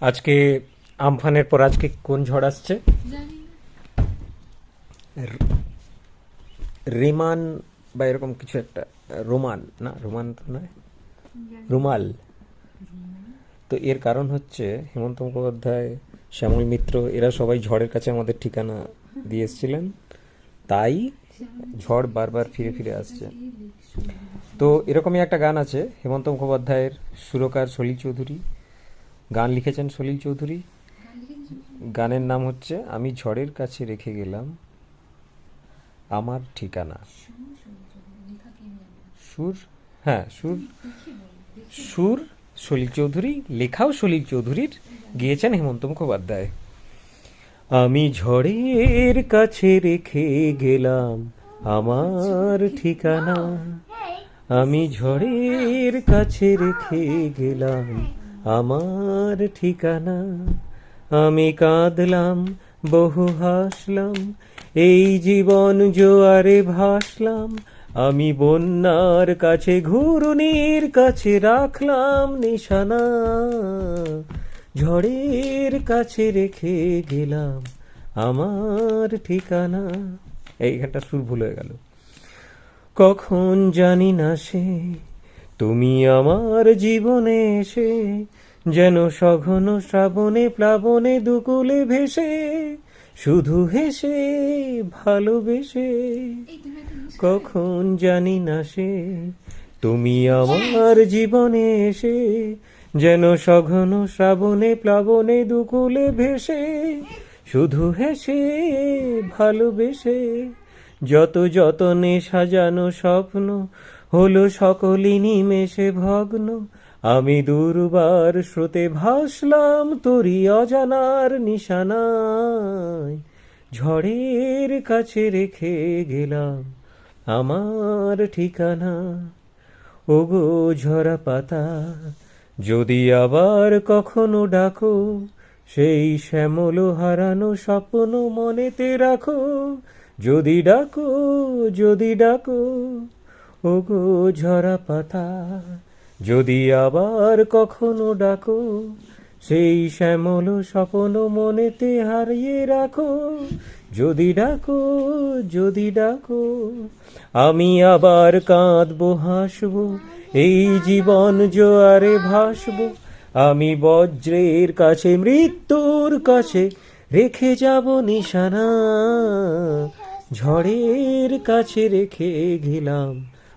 আজকে আমফানের পর আজকে কোন ঝড় আসছে? রিমান বা এরকম কিছু একটা, রোমান, না, রোমান তো নয়? রুমাল। তো এর কারণ হচ্ছে হেমন্ত মুখোপাধ্যায়, শ্যামল মিত্র, এরা সবাই ঝড়ের কাছে আমাদের ঠিকানা দিয়ে এসেছিলেন। তাই ঝড় বারবার ফিরে ফিরে আসছে। তো এরকমই একটা গান আছে, হেমন্ত মুখোপাধ্যায়ের সুরকার সলিল চৌধুরী। গান লিখেছেন সলিল চৌধুরী। গানের নাম হচ্ছে আমি ঝড়ের কাছে রেখে গেলাম আমার ঠিকানা। সুর হ্যাঁ সুর। সুর সলিল চৌধুরী লেখাও সলিল চৌধুরীর গিয়েছেন হেমন্ত মুখোপাধ্যায়। আমি ঝড়ের কাছে রেখে গেলাম আমার ঠিকানা। আমি ঝড়ের কাছে রেখে গেলাম আমার ঠিকানা। আমি কাঁদলাম, বহু হাসলাম, এই জীবন জোয়ারে ভাসলাম। আমি বন্যার কাছে ঘুরুনির কাছে রাখলাম নিশানা। ঝড়ের কাছে রেখে গেলাম আমার ঠিকানা। এইখানটা সুর ভুল হয়ে গেল। কখন জানি না সে তুমি আমার জীবনে এসে যেন সঘন শ্রাবণে, প্লাবনে, দুকুলে ভেসে শুধু হেসে, ভালোবেসে। কখন জানি না সে, তুমি আমার জীবনে এসে যেন সঘন শ্রাবণে, প্লাবনে, দুকুলে ভেসে শুধু হেসে, ভালোবেসে। যত যতনে সাজানো স্বপ্ন হলো সকলই নিমেষে ভগ্ন। আমি দুর্বার স্রোতে ভাসলাম তোরি অজানার নিশানায়। ঝড়ের কাছে রেখে গেলাম আমার ঠিকানা। ওগো ঝরা পাতা, যদি আবার কখনো ডাকো, সেই শ্যামল হারানো স্বপ্ন মনেতে রাখো। যদি ডাকো যদি ডাকো ওগো ঝরা পাতা যদি আবার কখনো ডাকো, সেই শ্যামল স্বপ্ন মনেতে হারিয়ে রাখো। যদি ডাকো যদি ডাকো, আমি আবার কাঁদবো, হাসব, এই জীবন জোয়ারে ভাসব। আমি বজ্রের কাছে, মৃত্যুর কাছে রেখে যাব নিশানা। ঝড়ের কাছে রেখে গেলাম